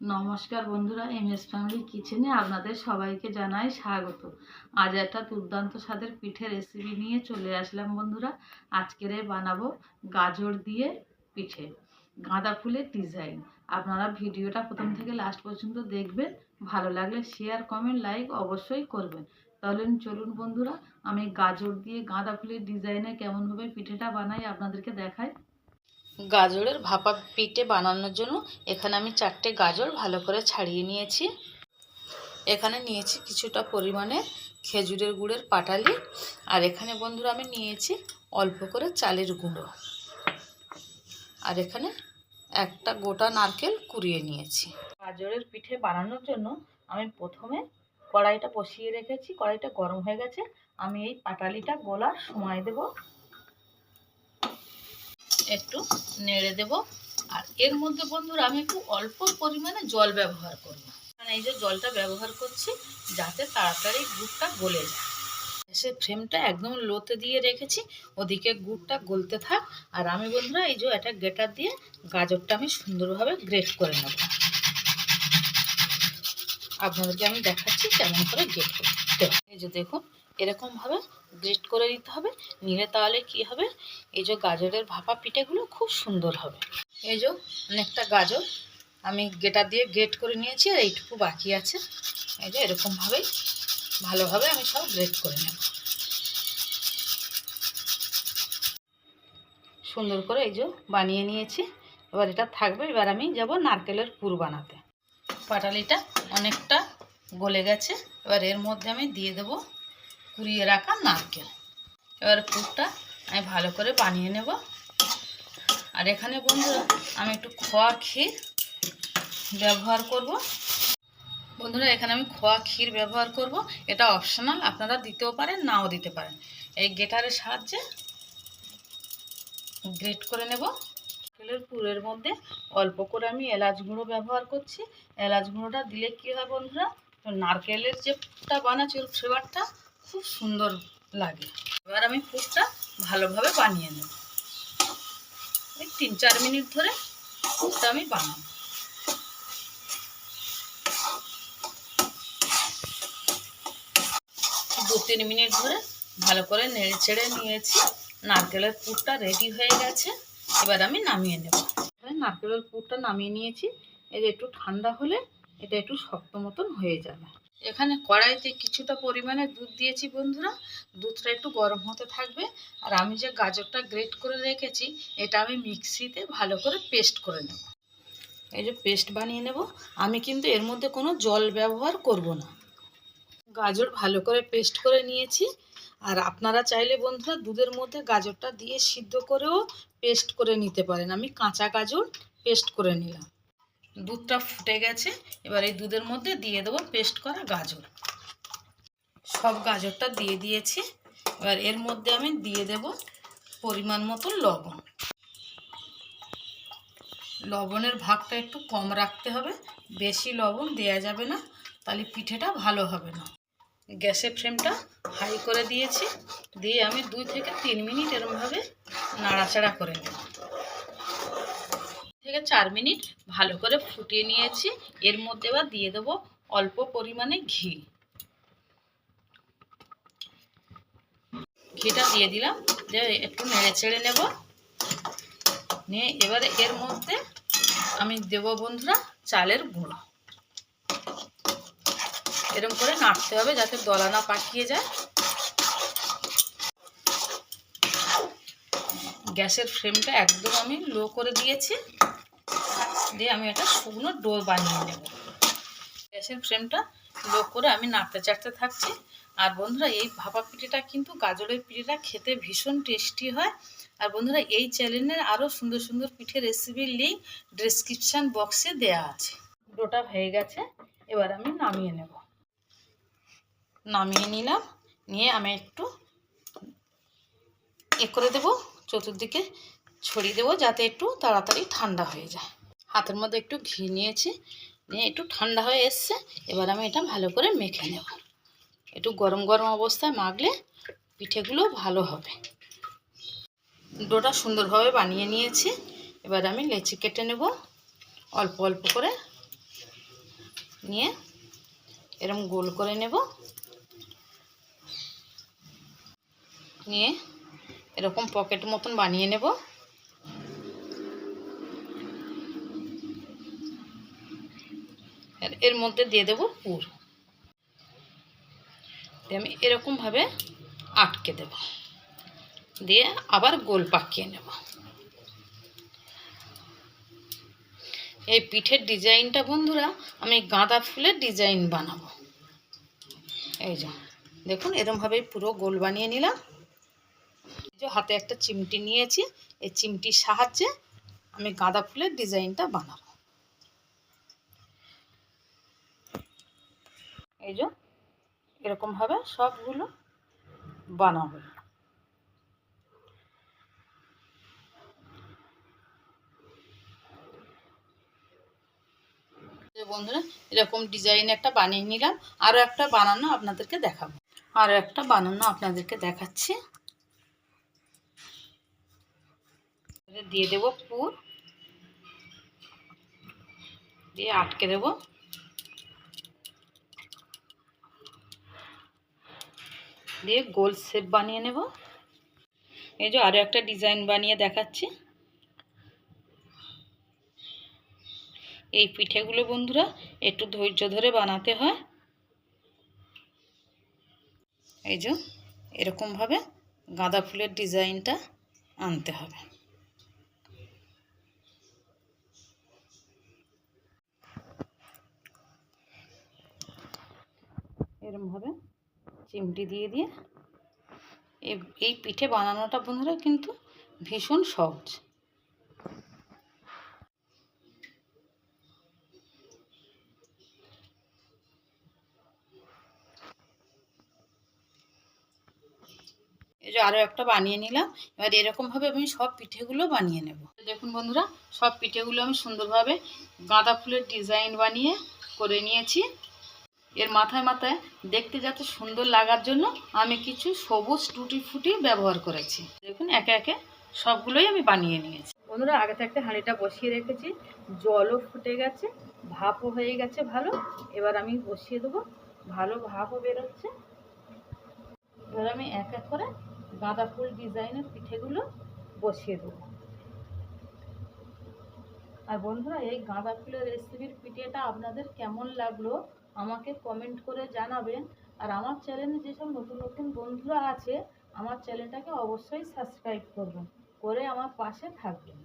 নমস্কার বন্ধুরা M S family কিচেনে আপনাদের সবাইকে জানাই স্বাগত। আজ একটা দুর্দান্ত স্বাদের পিঠে রেসিপি নিয়ে চলে আসলাম বন্ধুরা। আজকের বানাবো গাজর দিয়ে পিঠে, গাঁদা ফুলের ডিজাইন আপনারা ভিডিওটা প্রথম থেকে লাস্ট পর্যন্ত দেখবেন, ভালো লাগলে শেয়ার কমেন্ট লাইক অবশ্যই করবেন। তাহলে চলুন বন্ধুরা, আমি গাজর দিয়ে গাঁদা ফুলের ডিজাইনে কেমনভাবে পিঠেটা বানাই আপনাদেরকে দেখাই। গাজরের ভাপা পিঠে বানানোর জন্য এখানে আমি চারটে গাজর ভালো করে ছাড়িয়ে নিয়েছি। এখানে নিয়েছি কিছুটা পরিমাণে খেজুরের গুড়ের পাটালি। আর এখানে বন্ধুরা আমি নিয়েছি অল্প করে চালের গুঁড়ো। আর এখানে একটা গোটা নারকেল কুড়িয়ে নিয়েছি। গাজরের পিঠে বানানোর জন্য আমি প্রথমে কড়াইটা বসিয়ে রেখেছি। কড়াইটা গরম হয়ে গেছে। আমি এই পাটালিটা গোলার সময় দেবো। একটু নেড়ে দেব। আর এর মধ্যে বন্ধুরা, আমি একটু অল্প পরিমাণে জল ব্যবহার করব। মানে এই যে জলটা ব্যবহার করছি, যাতে তাড়াতাড়ি গুড়টা গলে যায়। সে ফ্রেমটা একদম লোতে দিয়ে রেখেছি, ওদিকে গুড়টা গলতে থাক। আর আমি বন্ধুরা, এই যে একটা গ্রেটার দিয়ে গাজরটা আমি সুন্দরভাবে গ্রেট করে নেব। আপনাদেরকে আমি দেখাচ্ছি কেমন করে গ্রেট করতে এই যে দেখুন, এরকমভাবে গ্রেট করে নিতে হবে। নিলে তাহলে কি হবে? এই যে গাজরের ভাপা পিঠেগুলো খুব সুন্দর হবে। এই যে অনেকটা গাজর আমি গেটা দিয়ে গ্রেট করে নিয়েছি আর এইটুকু বাকি আছে। এই যে এরকমভাবেই ভালোভাবে আমি সব গ্রেট করে নেব। সুন্দর করে এই যে বানিয়ে নিয়েছি। এবার এটা থাকবে। এবার আমি যাব নারকেলের পুর বানাতে। পাটালিটা অনেকটা গলে গেছে। এবার এর মধ্যে আমি দিয়ে দেবো কুড়িয়ে রাখা নারকেল। এবার পুরটা আমি ভালো করে বানিয়ে নেব। আর এখানে বন্ধুরা, আমি একটু খোয়া ক্ষীর ব্যবহার করব। বন্ধুরা, এখানে আমি খোয়া ক্ষীর ব্যবহার করব। এটা অপশনাল আপনারা দিতেও পারেন, নাও দিতে পারেন। এই গেটারের সাহায্যে গ্রেট করে নেব। নারকেলের পুরের মধ্যে অল্প করে আমি এলাচ গুঁড়ো ব্যবহার করছি। এলাচ গুঁড়োটা দিলে কী হয় বন্ধুরা, নারকেলের যেটা বানাচ্ছি ফ্লেভারটা খুব সুন্দর লাগে। এবার আমি পুরটা ভালোভাবে বানিয়ে নেব। এই তিন চার মিনিট ধরে পুরটা আমি বানাবো। দু তিন মিনিট ধরে ভালো করে নেড়ে ছেড়ে নিয়েছি। নারকেলের পুরটা রেডি হয়ে গেছে। এবার আমি নামিয়ে নেব। নারকেলের পুরটা নামিয়ে নিয়েছি। এর একটু ঠান্ডা হলে এটা একটু শক্ত মতন হয়ে যাবে। এখানে কড়াইতে কিছুটা পরিমাণে দুধ দিয়েছি বন্ধুরা। দুধটা একটু গরম হতে থাকবে। আর আমি যে গাজরটা গ্রেট করে রেখেছি, এটা আমি মিক্সিতে ভালো করে পেস্ট করে নেব। এই যে পেস্ট বানিয়ে নেব। আমি কিন্তু এর মধ্যে কোনো জল ব্যবহার করব না। গাজর ভালো করে পেস্ট করে নিয়েছি। আর আপনারা চাইলে বন্ধুরা দুধের মধ্যে গাজরটা দিয়ে সিদ্ধ করেও পেস্ট করে নিতে পারেন। আমি কাঁচা গাজর পেস্ট করে নিলাম। দুধটা ফুটে গেছে। এবার এই দুধের মধ্যে দিয়ে দেবো পেস্ট করা গাজর। সব গাজরটা দিয়ে দিয়েছি। এবার এর মধ্যে আমি দিয়ে দেব পরিমাণ মতো লবণ। লবণের ভাগটা একটু কম রাখতে হবে। বেশি লবণ দেয়া যাবে না, তাহলে পিঠেটা ভালো হবে না। গ্যাসের ফ্লেমটা হাই করে দিয়েছি। দিয়ে আমি দুই থেকে তিন মিনিট এরমভাবে নাড়াচাড়া করে নেব। থেকে চার মিনিট ভালো করে ফুটিয়ে নিয়েছি। এর মধ্যে এবার দিয়ে দেবো অল্প পরিমাণে ঘি। ঘিটা দিয়ে দিলাম, দিয়ে একটু নেড়ে চেড়ে নেব। নিয়ে এবারে এর মধ্যে আমি দেব বন্ধুরা চালের গুঁড়ো। এরকম করে নাড়তে হবে যাতে দলা না পাকিয়ে যায়। গ্যাসের ফ্লেমটা একদম আমি লো করে দিয়েছি। দিয়ে আমি একটা শুকনো ডো বানিয়ে নেব। গ্যাসের ফ্রেমটা লো করে আমি নাড়তে চাড়তে থাকছি। আর বন্ধুরা, এই ভাপা পিঠেটা কিন্তু গাজরের পিঠেটা খেতে ভীষণ টেস্টি হয়। আর বন্ধুরা, এই চ্যানেলের আরও সুন্দর সুন্দর পিঠে রেসিপির লিঙ্ক ডিসক্রিপশান বক্সে দেয়া আছে। ডোটা হয়ে গেছে, এবার আমি নামিয়ে নেব। নামিয়ে নিলাম, নিয়ে আমি একটু এ করে দেবো, চতুর্দিকে ছড়িয়ে দেবো যাতে একটু তাড়াতাড়ি ঠান্ডা হয়ে যায়। হাতের মধ্যে একটু ঘি নিয়েছি, নিয়ে একটু ঠান্ডা হয়ে এসছে, এবার আমি এটা ভালো করে মেখে নেব। একটু গরম গরম অবস্থায় মাখলে পিঠেগুলো ভালো হবে। ডোটা সুন্দরভাবে বানিয়ে নিয়েছি, এবার আমি লেচি কেটে নেব, অল্প অল্প করে নিয়ে এরম গোল করে নেব। নিয়ে এরকম পকেট মতন বানিয়ে নেব। এর মধ্যে দিয়ে দেবো পুর। দিয়ে আমি এরকমভাবে আটকে দেব। দিয়ে আবার গোল পাকিয়ে নেব। এই পিঠের ডিজাইনটা বন্ধুরা, আমি গাঁদা ফুলের ডিজাইন বানাবো। এই যে, দেখুন, এরমভাবেই পুরো গোল বানিয়ে নিলাম। যে হাতে একটা চিমটি নিয়েছি, এই চিমটির সাহায্যে আমি গাঁদা ফুলের ডিজাইনটা বানাবো। এই যে এরকমভাবে সবগুলো বানাবো। বন্ধুরা, এরকম ডিজাইন একটা বানিয়ে নিলাম আরও একটা বানানো আপনাদেরকে দেখাবো। আরও একটা বানানো আপনাদেরকে দেখাচ্ছি। দিয়ে দেব পুর। দিয়ে আটকে দেব। দিয়ে গোল শেপ বানিয়ে নেব। এই যে আরও একটা ডিজাইন বানিয়ে দেখাচ্ছি। এই পিঠেগুলো বন্ধুরা একটু ধৈর্য ধরে বানাতে হয়। এই যে এরকমভাবে গাঁদা ফুলের ডিজাইনটা আনতে হবে। এরমভাবে চিমটি দিয়ে দিয়ে। এই- পিঠে বানানোটা বন্ধুরা কিন্তু ভীষণ সহজ। এই যে আরও একটা বানিয়ে নিলাম। এবার এরকমভাবে আমি সব পিঠেগুলো বানিয়ে নেব। দেখুন বন্ধুরা, সব পিঠেগুলো আমি সুন্দরভাবে গাঁদা ফুলের ডিজাইন বানিয়ে করে নিয়েছি। এর মাথায় মাথায় দেখতে যাতে সুন্দর লাগার জন্য আমি কিছু সবুজ টুটি ফুটি ব্যবহার করেছি। দেখুন, একে একে সবগুলোই আমি বানিয়ে নিয়েছি। বন্ধুরা, আগে থাকতে হাঁড়িটা বসিয়ে রেখেছি। জলও ফুটে গেছে, ভাপও হয়ে গেছে ভালো। এবার আমি বসিয়ে দেবো। ভালো ভাপও বেরোচ্ছে। এবার আমি এক এক করে গাঁদা ফুল ডিজাইনের পিঠেগুলো বসিয়ে দেবো। আর বন্ধুরা, এই গাঁদা ফুলের রেসিপির পিঠেটা আপনাদের কেমন লাগল? আমাকে কমেন্ট করে জানাবেন। আর আমার চ্যানেলে যেসব নতুন নতুন বন্ধুরা আছে, আমার চ্যানেলটাকে অবশ্যই সাবস্ক্রাইব করবেন। করে আমার পাশে থাকবেন।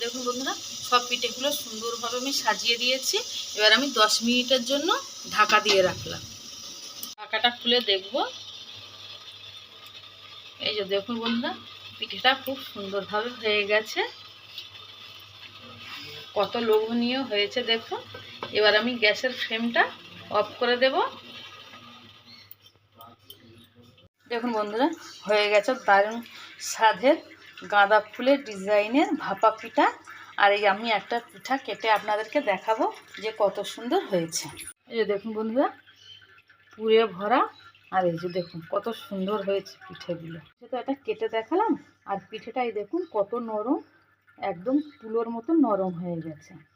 দেখুন বন্ধুরা, সব পিঠেগুলো সুন্দরভাবে আমি সাজিয়ে দিয়েছি। এবার আমি দশ মিনিটের জন্য ঢাকা দিয়ে রাখলাম। ঢাকাটা খুলে দেখব। এই যে দেখুন বন্ধুরা, পিঠেটা খুব সুন্দরভাবে হয়ে গেছে। কত লোভনীয় হয়েছে দেখুন। এবার আমি গ্যাসের ফ্লেমটা অফ করে দেব। দেখুন বন্ধুরা, হয়ে গেছে দারুণ স্বাদের গাঁদা ফুলের ডিজাইনের ভাপা পিঠা। আর এই আমি একটা পিঠা কেটে আপনাদেরকে দেখাবো যে কত সুন্দর হয়েছে। এই যে দেখুন বন্ধুরা পুরে ভরা। আর এই যে দেখুন কত সুন্দর হয়েছে পিঠেগুলো। তো এটা কেটে দেখালাম। আর পিঠেটাই দেখুন কত নরম, একদম তুলোর মতো নরম হয়ে গেছে।